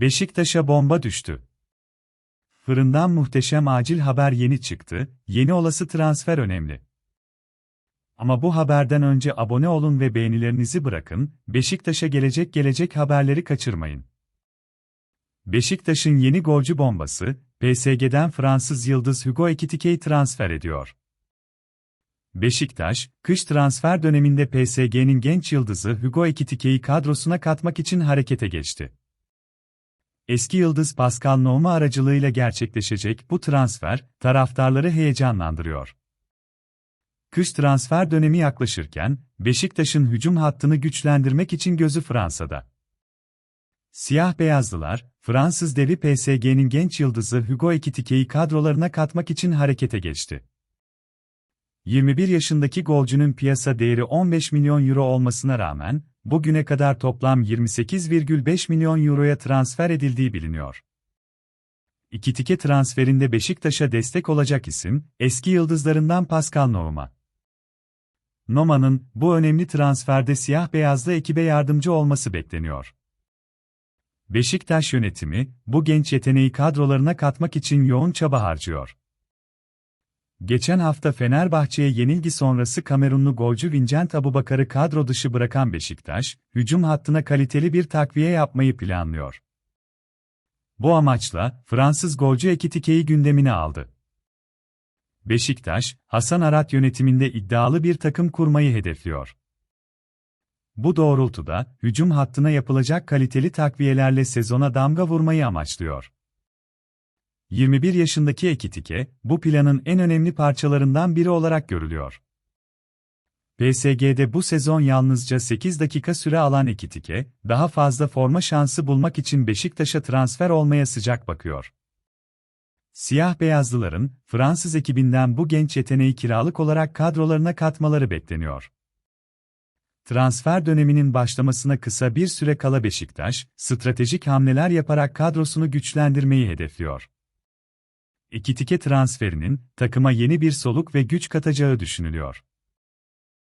Beşiktaş'a bomba düştü. Fırından muhteşem acil haber yeni çıktı, yeni olası transfer önemli. Ama bu haberden önce abone olun ve beğenilerinizi bırakın, Beşiktaş'a gelecek gelecek haberleri kaçırmayın. Beşiktaş'ın yeni golcü bombası, PSG'den Fransız yıldız Hugo Ekitike'yi transfer ediyor. Beşiktaş, kış transfer döneminde PSG'nin genç yıldızı Hugo Ekitike'yi kadrosuna katmak için harekete geçti. Eski yıldız Pascal Nouma aracılığıyla gerçekleşecek bu transfer, taraftarları heyecanlandırıyor. Kış transfer dönemi yaklaşırken, Beşiktaş'ın hücum hattını güçlendirmek için gözü Fransa'da. Siyah beyazlılar, Fransız devi PSG'nin genç yıldızı Hugo Ekitike'yi kadrolarına katmak için harekete geçti. 21 yaşındaki golcünün piyasa değeri 15 milyon euro olmasına rağmen, bugüne kadar toplam 28,5 milyon euroya transfer edildiği biliniyor. İkitike transferinde Beşiktaş'a destek olacak isim, eski yıldızlarından Pascal Nouma. Noma'nın bu önemli transferde siyah-beyazlı ekibe yardımcı olması bekleniyor. Beşiktaş yönetimi, bu genç yeteneği kadrolarına katmak için yoğun çaba harcıyor. Geçen hafta Fenerbahçe'ye yenilgi sonrası Kamerunlu golcü Vincent Abubakar'ı kadro dışı bırakan Beşiktaş, hücum hattına kaliteli bir takviye yapmayı planlıyor. Bu amaçla, Fransız golcü Ekitike'yi gündemine aldı. Beşiktaş, Hasan Arat yönetiminde iddialı bir takım kurmayı hedefliyor. Bu doğrultuda, hücum hattına yapılacak kaliteli takviyelerle sezona damga vurmayı amaçlıyor. 21 yaşındaki Ekitike, bu planın en önemli parçalarından biri olarak görülüyor. PSG'de bu sezon yalnızca 8 dakika süre alan Ekitike, daha fazla forma şansı bulmak için Beşiktaş'a transfer olmaya sıcak bakıyor. Siyah beyazlıların, Fransız ekibinden bu genç yeteneği kiralık olarak kadrolarına katmaları bekleniyor. Transfer döneminin başlamasına kısa bir süre kala Beşiktaş, stratejik hamleler yaparak kadrosunu güçlendirmeyi hedefliyor. İkitike transferinin, takıma yeni bir soluk ve güç katacağı düşünülüyor.